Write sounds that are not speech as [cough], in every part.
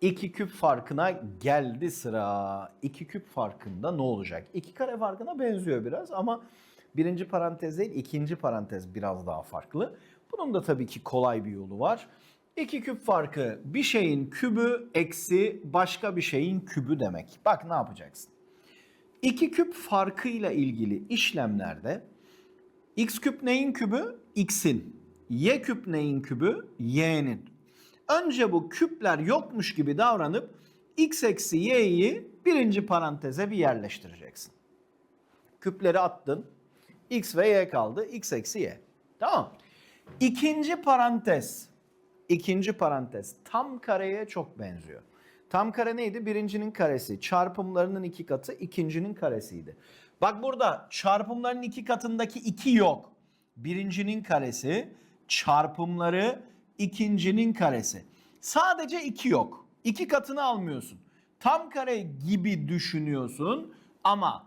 2 küp farkına geldi sıra. 2 küp farkında ne olacak? 2 kare farkına benziyor biraz ama birinci parantez değil ikinci parantez biraz daha farklı. Bunun da tabii ki kolay bir yolu var. 2 küp farkı bir şeyin kübü eksi başka bir şeyin kübü demek. Bak ne yapacaksın? 2 küp farkıyla ilgili işlemlerde x küp neyin kübü? x'in. y küp neyin kübü? y'nin. Önce bu küpler yokmuş gibi davranıp x eksi y'yi birinci paranteze bir yerleştireceksin. Küpleri attın. x ve y kaldı. x eksi y. Tamam. İkinci parantez. ikinci parantez tam kareye çok benziyor. Tam kare neydi? Birincinin karesi. Çarpımlarının iki katı ikincinin karesiydi. Bak burada çarpımların iki katındaki iki yok. Birincinin karesi çarpımları ikincinin karesi. Sadece iki yok. İki katını almıyorsun. Tam kare gibi düşünüyorsun ama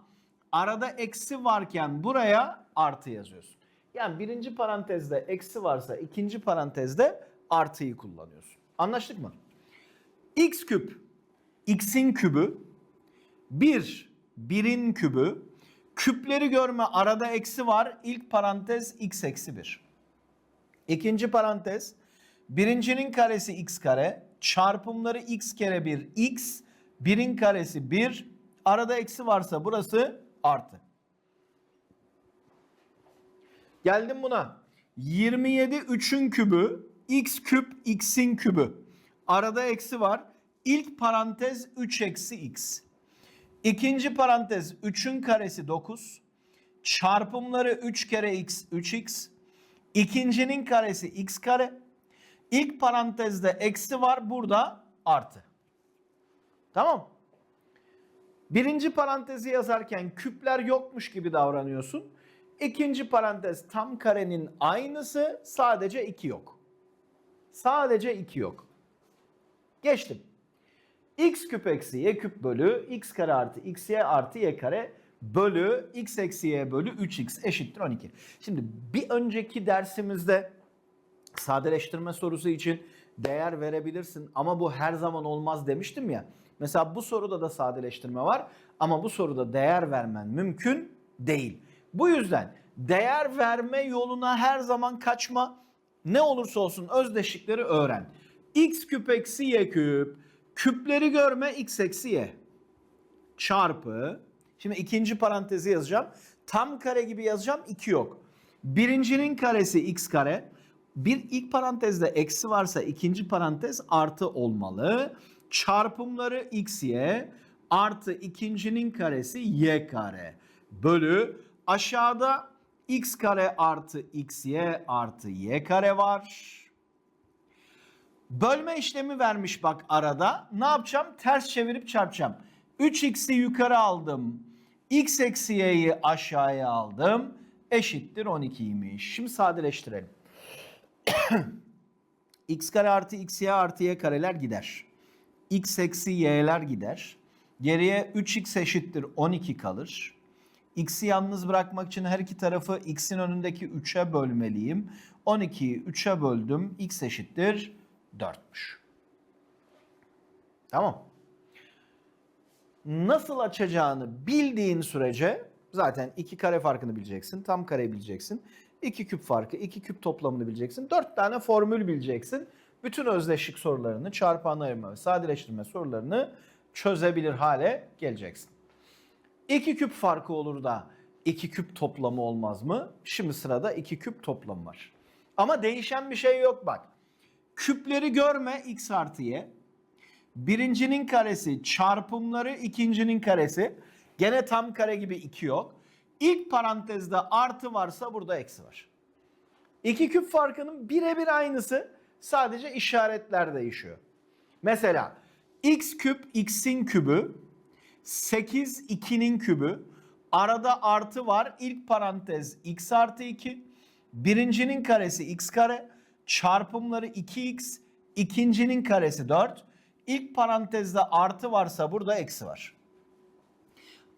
arada eksi varken buraya artı yazıyorsun. Yani birinci parantezde eksi varsa ikinci parantezde artıyı kullanıyorsun. Anlaştık mı? x küp x'in kübü 1 1'in kübü küpleri görme arada eksi var ilk parantez x eksi 1. İkinci parantez birincinin karesi x kare çarpımları x kere 1 x birin karesi 1 arada eksi varsa burası artı. Geldim buna. 27 3'ün kübü x küp x'in kübü. Arada eksi var. İlk parantez 3 eksi x. İkinci parantez 3'ün karesi 9. Çarpımları 3 kere x 3x. İkincinin karesi x kare. İlk parantezde eksi var burada artı. Tamam. Birinci parantezi yazarken küpler yokmuş gibi davranıyorsun. İkinci parantez tam karenin aynısı sadece 2 yok. Sadece 2 yok. Geçtim. x küp eksi y küp bölü x kare artı x y artı y kare bölü x eksi y bölü 3x eşittir 12. Şimdi bir önceki dersimizde sadeleştirme sorusu için değer verebilirsin ama bu her zaman olmaz demiştim ya. Mesela bu soruda da sadeleştirme var ama bu soruda değer vermen mümkün değil. Bu yüzden değer verme yoluna her zaman kaçma. Ne olursa olsun özdeşlikleri öğren. x küp eksi y küp. Küpleri görme x eksi y. Çarpı. Şimdi ikinci parantezi yazacağım. Tam kare gibi yazacağım. 2 yok. Birincinin karesi x kare. Bir ilk parantezde eksi varsa ikinci parantez artı olmalı. Çarpımları x y artı ikincinin karesi y kare bölü aşağıda x kare artı x y artı y kare var. Bölme işlemi vermiş bak arada. Ne yapacağım? Ters çevirip çarpacağım. 3x'i yukarı aldım. x eksi y'yi aşağıya aldım. Eşittir 12'ymiş. Şimdi sadeleştirelim. [coughs] x kare artı x y artı y kareler gider. x eksi y'ler gider. Geriye 3x eşittir 12 kalır. X'i yalnız bırakmak için her iki tarafı x'in önündeki 3'e bölmeliyim. 12'yi 3'e böldüm. x eşittir 4'müş. Tamam. Nasıl açacağını bildiğin sürece zaten iki kare farkını bileceksin. Tam kareyi bileceksin. 2 küp farkı, 2 küp toplamını bileceksin. 4 tane formül bileceksin. Bütün özdeşlik sorularını, çarpan ayırma ve sadeleştirme sorularını çözebilir hale geleceksin. 2 küp farkı olur da 2 küp toplamı olmaz mı? Şimdi sırada 2 küp toplamı var. Ama değişen bir şey yok bak. Küpleri görme x artı y. Birincinin karesi çarpımları ikincinin karesi. Gene tam kare gibi 2 yok. İlk parantezde artı varsa burada eksi var. İki küp farkının birebir aynısı. Sadece işaretler değişiyor. Mesela x küp x'in kübü 8 2'nin kübü. Arada artı var. İlk parantez x artı 2. Birincinin karesi x kare. Çarpımları 2x. ikincinin karesi 4. İlk parantezde artı varsa burada eksi var.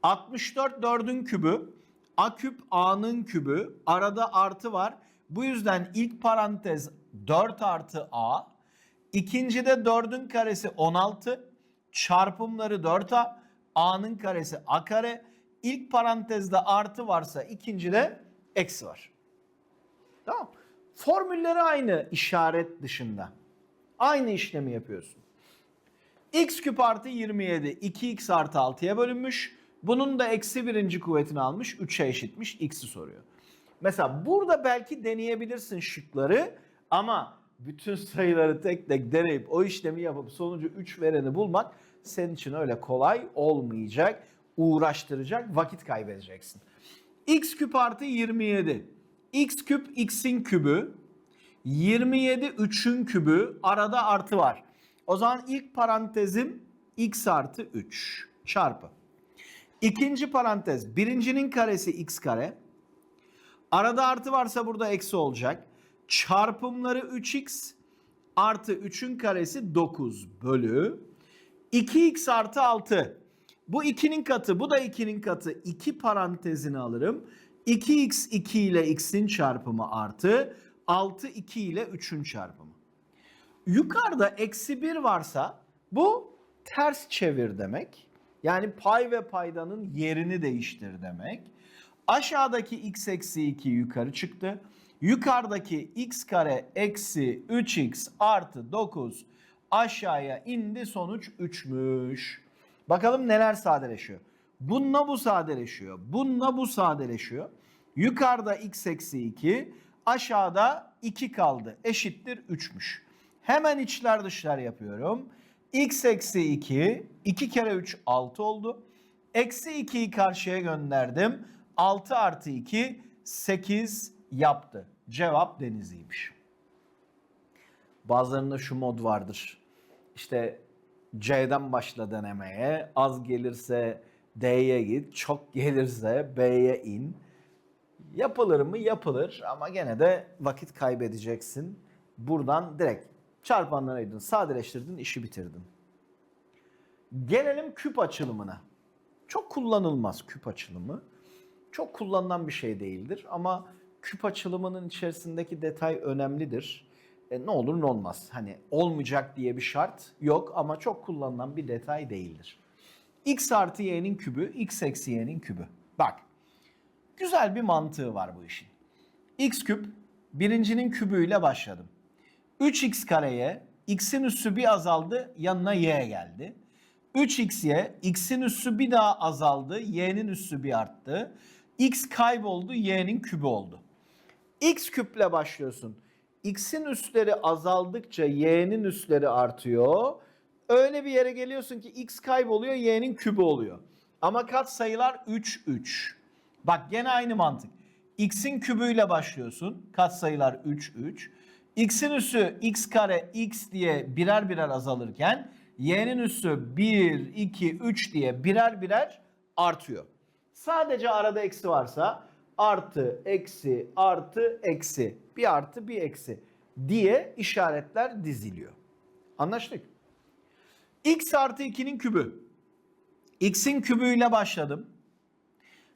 64 4'ün kübü. A küp A'nın kübü. Arada artı var. Bu yüzden ilk parantez 4 artı A. İkincide 4'ün karesi 16. Çarpımları 4a. A'nın karesi a kare. İlk parantezde artı varsa ikincide eksi var. Tamam. Formülleri aynı işaret dışında. Aynı işlemi yapıyorsun. x küp artı 27 2x artı 6'ya bölünmüş. Bunun da eksi birinci kuvvetini almış 3'e eşitmiş x'i soruyor. Mesela burada belki deneyebilirsin şıkları ama bütün sayıları tek tek deneyip o işlemi yapıp sonucu 3 vereni bulmak senin için öyle kolay olmayacak. Uğraştıracak, vakit kaybedeceksin. x küp artı 27. x küp x'in kübü. 27 3'ün kübü. Arada artı var. O zaman ilk parantezim x artı 3 çarpı. İkinci parantez birincinin karesi x kare. Arada artı varsa burada eksi olacak. Çarpımları 3x artı 3'ün karesi 9 bölü 2x artı 6. Bu 2'nin katı bu da 2'nin katı. 2 parantezini alırım. 2x 2 ile x'in çarpımı artı 6 2 ile 3'ün çarpımı. Yukarıda eksi 1 varsa bu ters çevir demek. Yani pay ve paydanın yerini değiştir demek. Aşağıdaki x eksi 2 yukarı çıktı. Yukarıdaki x kare eksi 3x artı 9 aşağıya indi sonuç 3'müş. Bakalım neler sadeleşiyor. Bununla bu sadeleşiyor. Bununla bu sadeleşiyor. Yukarıda x eksi 2 aşağıda 2 kaldı eşittir 3'müş. Hemen içler dışlar yapıyorum. X eksi 2 2 kere 3 6 oldu. Eksi 2'yi karşıya gönderdim. 6 artı 2 8 yaptı. Cevap Denizli'ymiş. Bazılarında şu mod vardır. İşte C'den başla denemeye. Az gelirse D'ye git. Çok gelirse B'ye in. Yapılır mı? Yapılır ama gene de vakit kaybedeceksin. Buradan direkt çarpanları ayırdın, sadeleştirdin, işi bitirdin. Gelelim küp açılımına. Çok kullanılmaz küp açılımı. Çok kullanılan bir şey değildir ama küp açılımının içerisindeki detay önemlidir. E, ne olur ne olmaz. Hani olmayacak diye bir şart yok ama çok kullanılan bir detay değildir. x artı y'nin kübü, x eksi y'nin kübü. Bak, güzel bir mantığı var bu işin. x küp, birincinin kübüyle başladım. 3x kareye, x'in üssü bir azaldı, yanına y geldi. 3x'ye, x'in üssü bir daha azaldı, y'nin üssü bir arttı. x kayboldu, y'nin kübü oldu. x küple başlıyorsun. x'in üsleri azaldıkça y'nin üsleri artıyor. Öyle bir yere geliyorsun ki x kayboluyor, y'nin kübü oluyor. Ama kat sayılar 3 3. Bak gene aynı mantık. x'in kübüyle başlıyorsun. Kat sayılar 3 3. x'in üssü x kare x diye birer birer azalırken y'nin üssü 1 2 3 diye birer birer artıyor. Sadece arada eksi varsa artı, eksi, artı, eksi. Bir artı, bir eksi diye işaretler diziliyor. Anlaştık? x artı 2'nin kübü. x'in kübüyle başladım.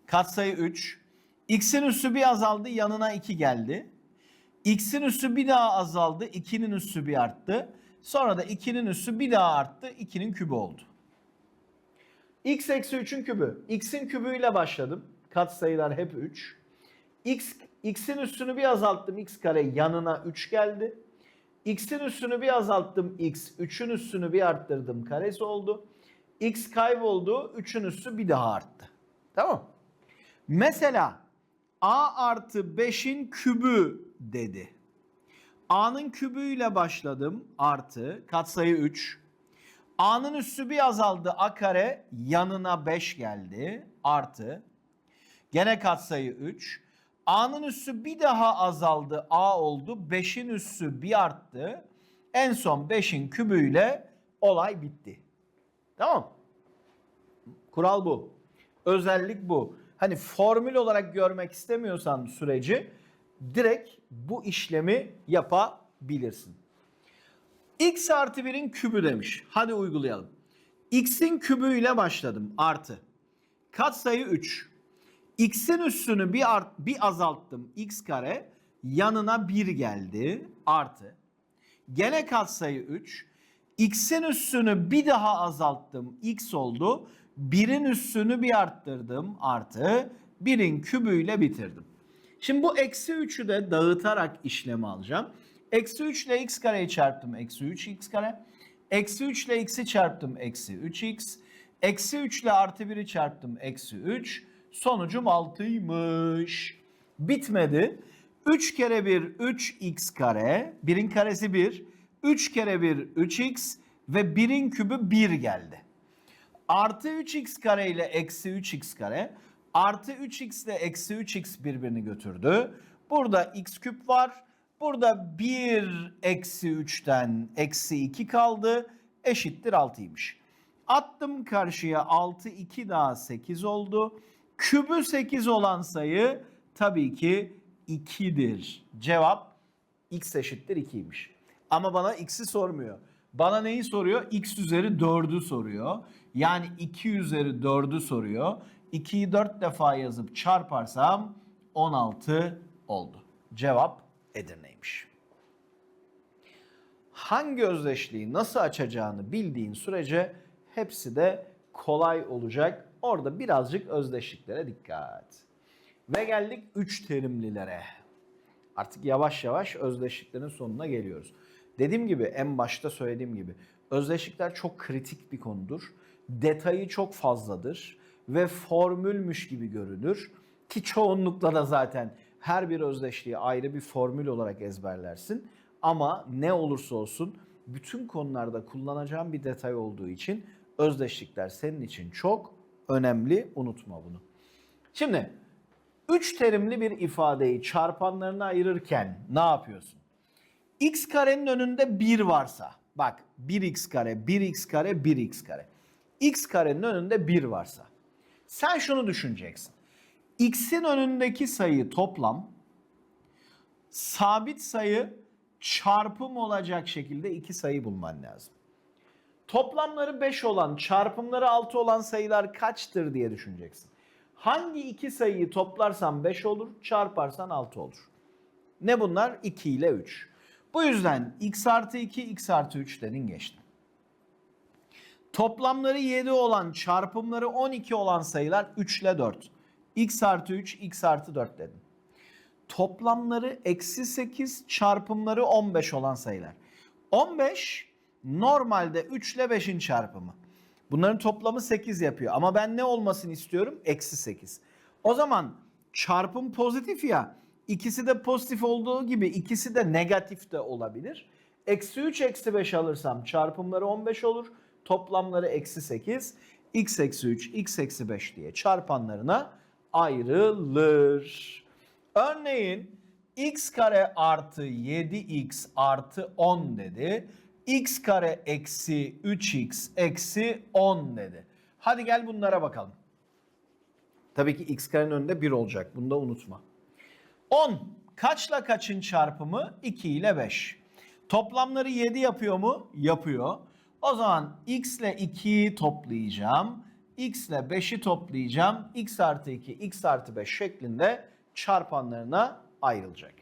Katsayı 3. x'in üssü bir azaldı, yanına 2 geldi. X'in üssü bir daha azaldı, 2'nin üssü bir arttı. Sonra da 2'nin üssü bir daha arttı, 2'nin kübü oldu. x eksi 3'ün kübü. x'in kübüyle başladım. Katsayılar hep 3. x x'in üstünü bir azalttım x kare yanına 3 geldi. x'in üstünü bir azalttım x 3'ün üstünü bir arttırdım karesi oldu. x kayboldu 3'ün üstü bir daha arttı. Tamam Mesela a artı 5'in kübü dedi. a'nın kübüyle başladım artı katsayı 3. a'nın üssü bir azaldı a kare yanına 5 geldi artı. Gene katsayı 3. A'nın üssü bir daha azaldı. A oldu. 5'in üssü bir arttı. En son 5'in kübüyle olay bitti. Tamam. Kural bu. Özellik bu. Hani formül olarak görmek istemiyorsan süreci direkt bu işlemi yapabilirsin. X artı 1'in kübü demiş. Hadi uygulayalım. X'in kübüyle başladım. Artı. Katsayı 3. X'in üstünü bir, art, bir azalttım x kare yanına 1 geldi artı. Gene katsayı 3. X'in üssünü bir daha azalttım. X oldu. 1'in üssünü bir arttırdım. Artı 1'in kübüyle bitirdim. Şimdi bu eksi 3'ü de dağıtarak işlemi alacağım. Eksi 3 ile x kareyi çarptım. Eksi 3 x kare. Eksi 3 ile x'i çarptım. Eksi 3x. Eksi 3 ile artı 1'i çarptım. Eksi 3. Sonucum 6'ymış. Bitmedi. 3 kere 1 3x kare. 1'in karesi 1. 3 kere 1 3x ve 1'in kübü 1 geldi. Artı 3x kare ile eksi 3x kare. Artı 3x ile eksi 3x birbirini götürdü. Burada x küp var. Burada 1 eksi 3'ten eksi 2 kaldı. Eşittir 6'ymış. Attım karşıya 6 2 daha 8 oldu. Kübü 8 olan sayı tabii ki 2'dir. Cevap x eşittir 2'ymiş. Ama bana x'i sormuyor. Bana neyi soruyor? x üzeri 4'ü soruyor. Yani 2 üzeri 4'ü soruyor. 2'yi 4 defa yazıp çarparsam 16 oldu. Cevap Edirne'ymiş. Hangi özdeşliği nasıl açacağını bildiğin sürece hepsi de kolay olacak. Orada birazcık özdeşliklere dikkat. Ve geldik 3 terimlilere. Artık yavaş yavaş özdeşliklerin sonuna geliyoruz. Dediğim gibi en başta söylediğim gibi özdeşlikler çok kritik bir konudur. Detayı çok fazladır ve formülmüş gibi görünür ki çoğunlukla da zaten her bir özdeşliği ayrı bir formül olarak ezberlersin. Ama ne olursa olsun bütün konularda kullanacağım bir detay olduğu için özdeşlikler senin için çok önemli. Unutma bunu. Şimdi üç terimli bir ifadeyi çarpanlarına ayırırken ne yapıyorsun? x karenin önünde 1 varsa bak 1x kare, 1x kare, 1x kare. x karenin önünde 1 varsa sen şunu düşüneceksin. x'in önündeki sayı toplam sabit sayı çarpım olacak şekilde iki sayı bulman lazım. Toplamları 5 olan, çarpımları 6 olan sayılar kaçtır diye düşüneceksin. Hangi iki sayıyı toplarsan 5 olur, çarparsan 6 olur. Ne bunlar? 2 ile 3. Bu yüzden x artı 2, x artı 3 dedin geçtin. Toplamları 7 olan, çarpımları 12 olan sayılar 3 ile 4. x artı 3, x artı 4 dedin. Toplamları eksi 8, çarpımları 15 olan sayılar. 15 normalde 3 ile 5'in çarpımı. Bunların toplamı 8 yapıyor. Ama ben ne olmasını istiyorum? Eksi 8. O zaman çarpım pozitif ya. İkisi de pozitif olduğu gibi ikisi de negatif de olabilir. Eksi 3 eksi 5 alırsam çarpımları 15 olur. Toplamları eksi 8. x eksi 3 x eksi 5 diye çarpanlarına ayrılır. Örneğin x kare artı 7x artı 10 dedi. x kare eksi 3x eksi 10 dedi. Hadi gel bunlara bakalım. Tabii ki x karenin önünde 1 olacak. Bunu da unutma. 10 kaçla kaçın çarpımı? 2 ile 5. Toplamları 7 yapıyor mu? Yapıyor. O zaman x ile 2'yi toplayacağım. x ile 5'i toplayacağım. x artı 2, x artı 5 şeklinde çarpanlarına ayrılacak.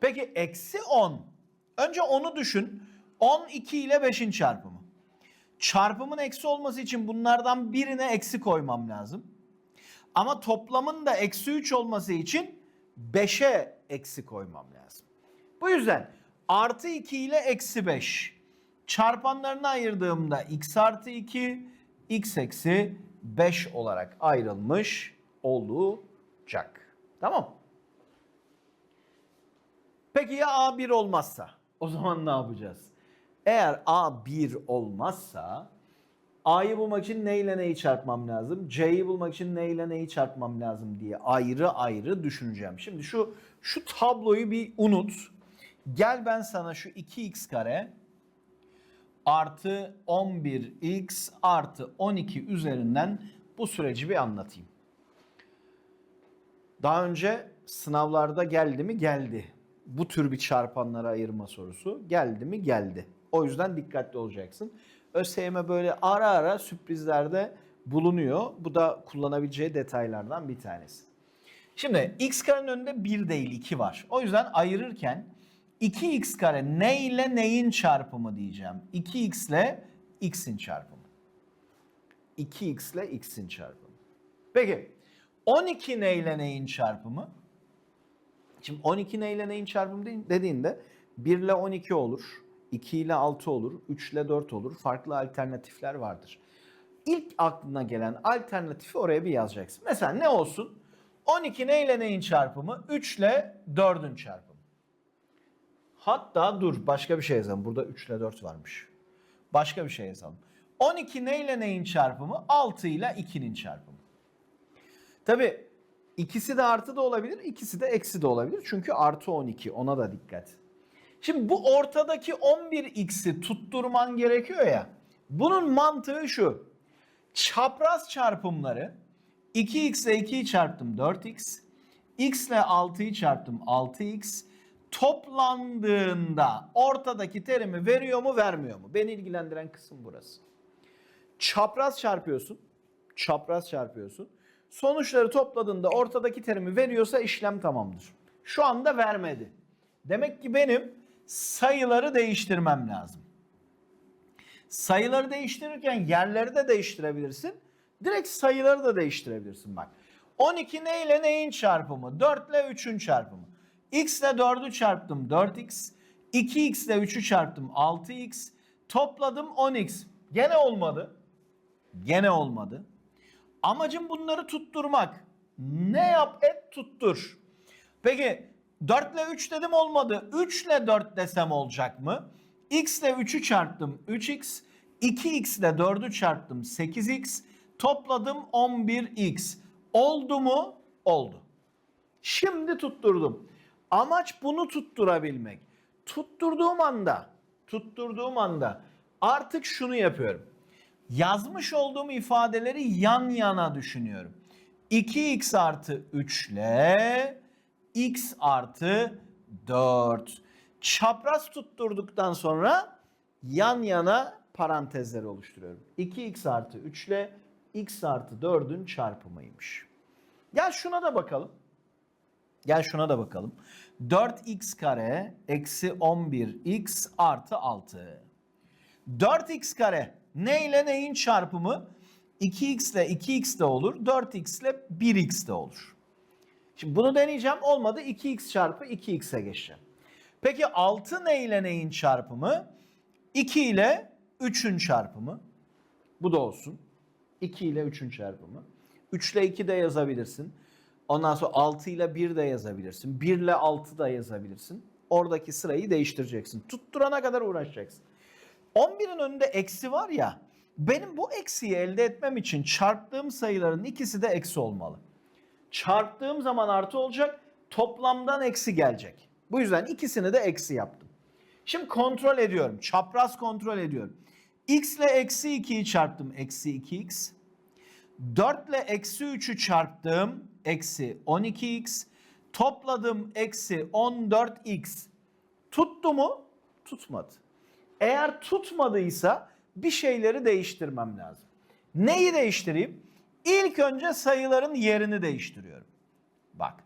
Peki eksi 10. Önce onu düşün. 10 2 ile 5'in çarpımı. Çarpımın eksi olması için bunlardan birine eksi koymam lazım. Ama toplamın da eksi 3 olması için 5'e eksi koymam lazım. Bu yüzden artı 2 ile eksi 5 çarpanlarına ayırdığımda x artı 2 x eksi 5 olarak ayrılmış olacak. Tamam. Peki ya A1 olmazsa? O zaman ne yapacağız? Eğer A1 olmazsa A'yı bulmak için ne ile neyi çarpmam lazım? C'yi bulmak için ne ile neyi çarpmam lazım diye ayrı ayrı düşüneceğim. Şimdi şu şu tabloyu bir unut. Gel ben sana şu 2x kare artı 11x artı 12 üzerinden bu süreci bir anlatayım. Daha önce sınavlarda geldi mi? Geldi. Bu tür bir çarpanlara ayırma sorusu geldi mi? Geldi. O yüzden dikkatli olacaksın. ÖSYM böyle ara ara sürprizlerde bulunuyor. Bu da kullanabileceği detaylardan bir tanesi. Şimdi x karenin önünde 1 değil 2 var. O yüzden ayırırken 2x kare ne ile neyin çarpımı diyeceğim. 2x ile x'in çarpımı. 2x ile x'in çarpımı. Peki 12 ne ile neyin çarpımı? Şimdi 12 ne ile neyin çarpımı dediğinde 1 ile 12 olur, 2 ile 6 olur, 3 ile 4 olur. Farklı alternatifler vardır. İlk aklına gelen alternatifi oraya bir yazacaksın. Mesela ne olsun? 12 ne ile neyin çarpımı? 3 ile 4'ün çarpımı. Hatta dur başka bir şey yazalım. Burada 3 ile 4 varmış. Başka bir şey yazalım. 12 ne ile neyin çarpımı? 6 ile 2'nin çarpımı. Tabi ikisi de artı da olabilir, ikisi de eksi de olabilir. Çünkü artı 12 ona da dikkat. Şimdi bu ortadaki 11x'i tutturman gerekiyor ya. Bunun mantığı şu. Çapraz çarpımları 2x ile 2'yi çarptım 4x. x ile 6'yı çarptım 6x. Toplandığında ortadaki terimi veriyor mu vermiyor mu? Beni ilgilendiren kısım burası. Çapraz çarpıyorsun. Çapraz çarpıyorsun. Sonuçları topladığında ortadaki terimi veriyorsa işlem tamamdır. Şu anda vermedi. Demek ki benim sayıları değiştirmem lazım. Sayıları değiştirirken yerleri de değiştirebilirsin. Direkt sayıları da değiştirebilirsin bak. 12 ne ile neyin çarpımı? 4 ile 3'ün çarpımı. X ile 4'ü çarptım 4x. 2x ile 3'ü çarptım 6x. Topladım 10x. Gene olmadı. Gene olmadı. Amacım bunları tutturmak. Ne yap et tuttur. Peki 4 ile 3 dedim olmadı. 3 ile 4 desem olacak mı? X ile 3'ü çarptım 3x. 2x ile 4'ü çarptım 8x. Topladım 11x. Oldu mu? Oldu. Şimdi tutturdum. Amaç bunu tutturabilmek. Tutturduğum anda, tutturduğum anda artık şunu yapıyorum. Yazmış olduğum ifadeleri yan yana düşünüyorum. 2x artı 3 ile x artı 4. Çapraz tutturduktan sonra yan yana parantezler oluşturuyorum. 2x artı 3 ile x artı 4'ün çarpımıymış. Gel şuna da bakalım. Gel şuna da bakalım. 4x kare eksi 11x artı 6. 4x kare ne ile neyin çarpımı? 2x ile 2x de olur. 4x ile 1x de olur. Şimdi bunu deneyeceğim. Olmadı 2x çarpı 2x'e geçeceğim. Peki 6 ne ile neyin çarpımı? 2 ile 3'ün çarpımı. Bu da olsun. 2 ile 3'ün çarpımı. 3 ile 2 de yazabilirsin. Ondan sonra 6 ile 1 de yazabilirsin. 1 ile 6 da yazabilirsin. Oradaki sırayı değiştireceksin. Tutturana kadar uğraşacaksın. 11'in önünde eksi var ya. Benim bu eksiyi elde etmem için çarptığım sayıların ikisi de eksi olmalı. Çarptığım zaman artı olacak. Toplamdan eksi gelecek. Bu yüzden ikisini de eksi yaptım. Şimdi kontrol ediyorum. Çapraz kontrol ediyorum. X ile eksi 2'yi çarptım. Eksi 2x. 4 ile eksi 3'ü çarptım. Eksi 12x. Topladım. Eksi 14x. Tuttu mu? Tutmadı. Eğer tutmadıysa bir şeyleri değiştirmem lazım. Neyi değiştireyim? İlk önce sayıların yerini değiştiriyorum. Bak.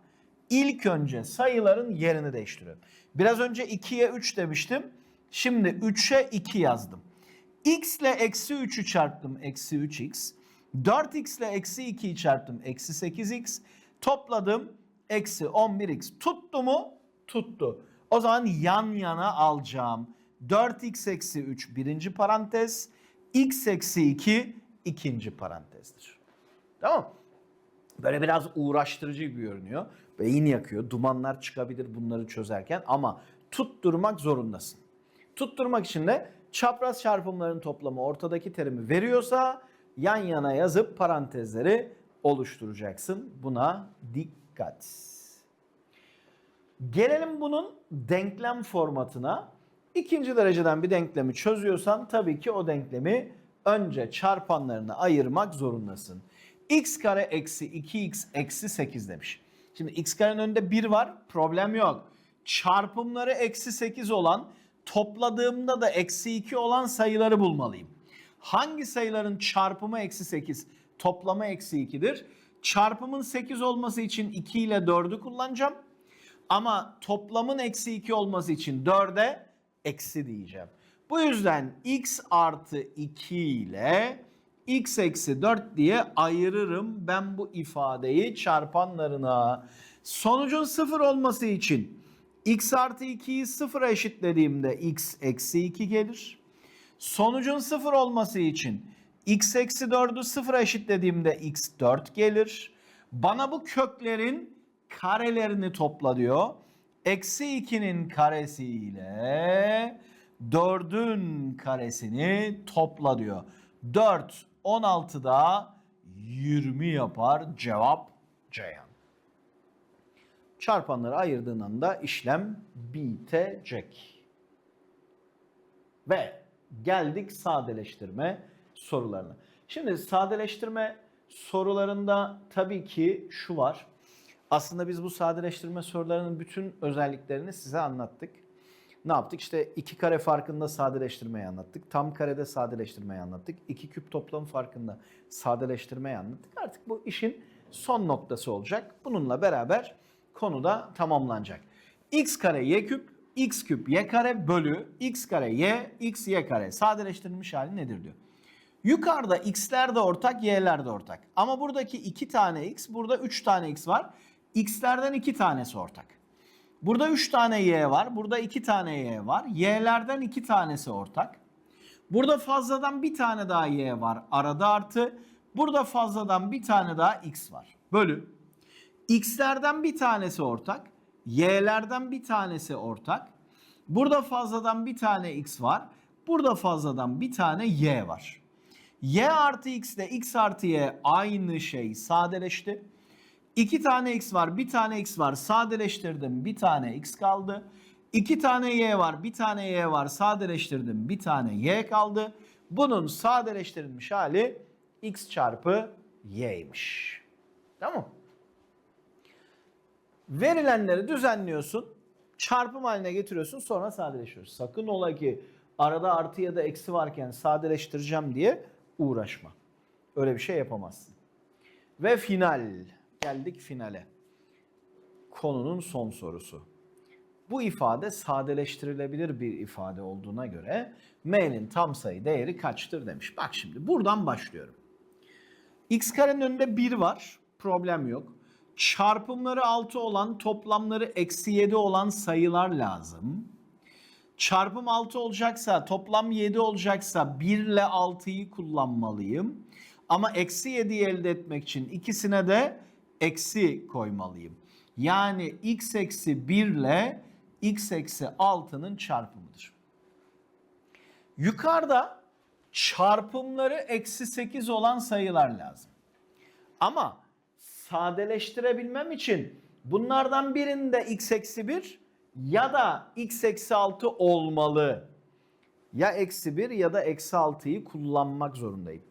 İlk önce sayıların yerini değiştiriyorum. Biraz önce 2'ye 3 demiştim. Şimdi 3'e 2 yazdım. x ile eksi 3'ü çarptım. Eksi 3x. 4x ile eksi 2'yi çarptım. Eksi 8x. Topladım. Eksi 11x. Tuttu mu? Tuttu. O zaman yan yana alacağım. 4x eksi 3 birinci parantez. x eksi 2 ikinci parantezdir. Tamam Böyle biraz uğraştırıcı gibi görünüyor. Beyin yakıyor. Dumanlar çıkabilir bunları çözerken ama tutturmak zorundasın. Tutturmak için de çapraz çarpımların toplamı ortadaki terimi veriyorsa yan yana yazıp parantezleri oluşturacaksın. Buna dikkat. Gelelim bunun denklem formatına. İkinci dereceden bir denklemi çözüyorsan tabii ki o denklemi önce çarpanlarına ayırmak zorundasın. x kare eksi 2x eksi 8 demiş. Şimdi x karenin önünde 1 var problem yok. Çarpımları eksi 8 olan topladığımda da eksi 2 olan sayıları bulmalıyım. Hangi sayıların çarpımı eksi 8 toplamı eksi 2'dir? Çarpımın 8 olması için 2 ile 4'ü kullanacağım. Ama toplamın eksi 2 olması için 4'e eksi diyeceğim. Bu yüzden x artı 2 ile x eksi 4 diye ayırırım ben bu ifadeyi çarpanlarına. Sonucun 0 olması için x artı 2'yi 0'a eşitlediğimde x eksi 2 gelir. Sonucun 0 olması için x eksi 4'ü 0'a eşitlediğimde x 4 gelir. Bana bu köklerin karelerini topla diyor. Eksi 2'nin karesi ile 4'ün karesini topla diyor. 4 16'da 20 yapar. Cevap Ceyhan. Çarpanları ayırdığın anda işlem bitecek. Ve geldik sadeleştirme sorularına. Şimdi sadeleştirme sorularında tabii ki şu var. Aslında biz bu sadeleştirme sorularının bütün özelliklerini size anlattık. Ne yaptık? İşte iki kare farkında sadeleştirmeyi anlattık. Tam karede sadeleştirmeyi anlattık. İki küp toplamı farkında sadeleştirmeyi anlattık. Artık bu işin son noktası olacak. Bununla beraber konu da tamamlanacak. x kare y küp, x küp y kare bölü x kare y, x y kare sadeleştirilmiş hali nedir diyor. Yukarıda x'ler de ortak, y'ler de ortak. Ama buradaki 2 tane x, burada 3 tane x var. x'lerden 2 tanesi ortak. Burada 3 tane y var, burada 2 tane y var. y'lerden 2 tanesi ortak. Burada fazladan bir tane daha y var, arada artı. Burada fazladan bir tane daha x var. Bölü. x'lerden bir tanesi ortak, y'lerden bir tanesi ortak. Burada fazladan bir tane x var. Burada fazladan bir tane y var. y artı x ile x artı y aynı şey sadeleşti. 2 tane x var, bir tane x var. Sadeleştirdim, bir tane x kaldı. 2 tane y var, bir tane y var. Sadeleştirdim, bir tane y kaldı. Bunun sadeleştirilmiş hali x çarpı y'ymiş. Tamam Verilenleri düzenliyorsun. Çarpım haline getiriyorsun sonra sadeleştiriyorsun. Sakın ola ki arada artı ya da eksi varken sadeleştireceğim diye uğraşma. Öyle bir şey yapamazsın. Ve final. Geldik finale. Konunun son sorusu. Bu ifade sadeleştirilebilir bir ifade olduğuna göre m'nin tam sayı değeri kaçtır demiş. Bak şimdi buradan başlıyorum. x karenin önünde 1 var. Problem yok. Çarpımları 6 olan toplamları eksi 7 olan sayılar lazım. Çarpım 6 olacaksa toplam 7 olacaksa 1 ile 6'yı kullanmalıyım. Ama eksi 7'yi elde etmek için ikisine de eksi koymalıyım. Yani x eksi 1 ile x eksi 6'nın çarpımıdır. Yukarıda çarpımları eksi 8 olan sayılar lazım. Ama sadeleştirebilmem için bunlardan birinde x eksi 1 ya da x eksi 6 olmalı. Ya eksi 1 ya da eksi 6'yı kullanmak zorundayım.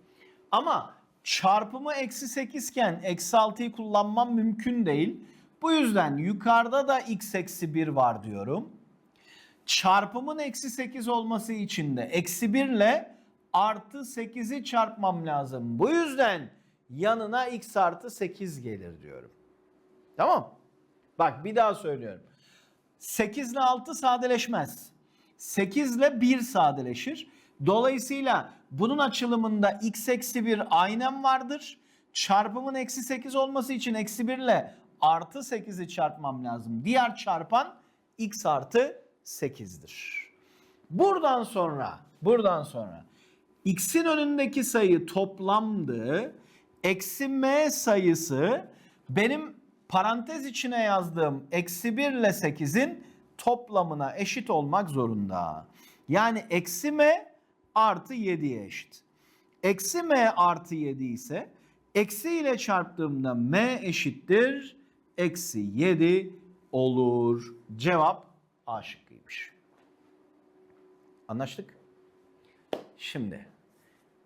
Ama çarpımı eksi 8 iken eksi 6'yı kullanmam mümkün değil. Bu yüzden yukarıda da x eksi 1 var diyorum. Çarpımın eksi 8 olması için de eksi 1 ile artı 8'i çarpmam lazım. Bu yüzden yanına x artı 8 gelir diyorum. Tamam. Bak bir daha söylüyorum. 8 ile 6 sadeleşmez. 8 ile 1 sadeleşir. Dolayısıyla bunun açılımında x eksi 1 aynen vardır. Çarpımın eksi 8 olması için eksi 1 ile artı 8'i çarpmam lazım. Diğer çarpan x artı 8'dir. Buradan sonra, buradan sonra x'in önündeki sayı toplamdı. Eksi m sayısı benim parantez içine yazdığım eksi 1 ile 8'in toplamına eşit olmak zorunda. Yani eksi m artı 7'ye eşit. Eksi m artı 7 ise eksi ile çarptığımda m eşittir. Eksi 7 olur. Cevap A şıkkıymış. Anlaştık? Şimdi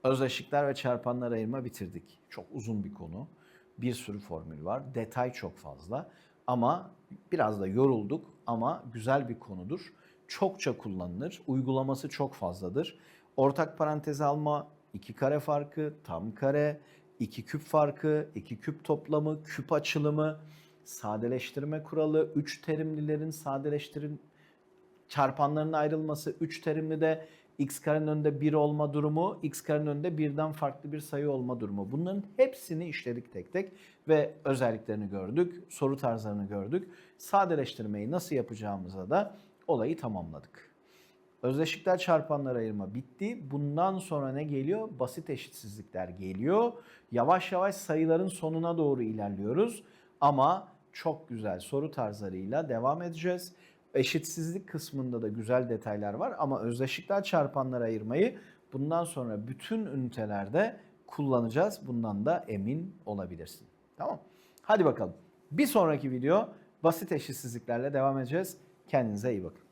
özdeşlikler ve çarpanlar ayırma bitirdik. Çok uzun bir konu. Bir sürü formül var. Detay çok fazla. Ama biraz da yorulduk ama güzel bir konudur. Çokça kullanılır. Uygulaması çok fazladır. Ortak parantez alma, iki kare farkı, tam kare, iki küp farkı, iki küp toplamı, küp açılımı, sadeleştirme kuralı, 3 terimlilerin sadeleştirin çarpanların ayrılması, 3 terimli de x karenin önünde 1 olma durumu, x karenin önünde birden farklı bir sayı olma durumu. Bunların hepsini işledik tek tek ve özelliklerini gördük, soru tarzlarını gördük. Sadeleştirmeyi nasıl yapacağımıza da olayı tamamladık. Özdeşlikler çarpanlar ayırma bitti. Bundan sonra ne geliyor? Basit eşitsizlikler geliyor. Yavaş yavaş sayıların sonuna doğru ilerliyoruz. Ama çok güzel soru tarzlarıyla devam edeceğiz. Eşitsizlik kısmında da güzel detaylar var ama özdeşlikler çarpanlar ayırmayı bundan sonra bütün ünitelerde kullanacağız. Bundan da emin olabilirsin. Tamam. Hadi bakalım. Bir sonraki video basit eşitsizliklerle devam edeceğiz. Kendinize iyi bakın.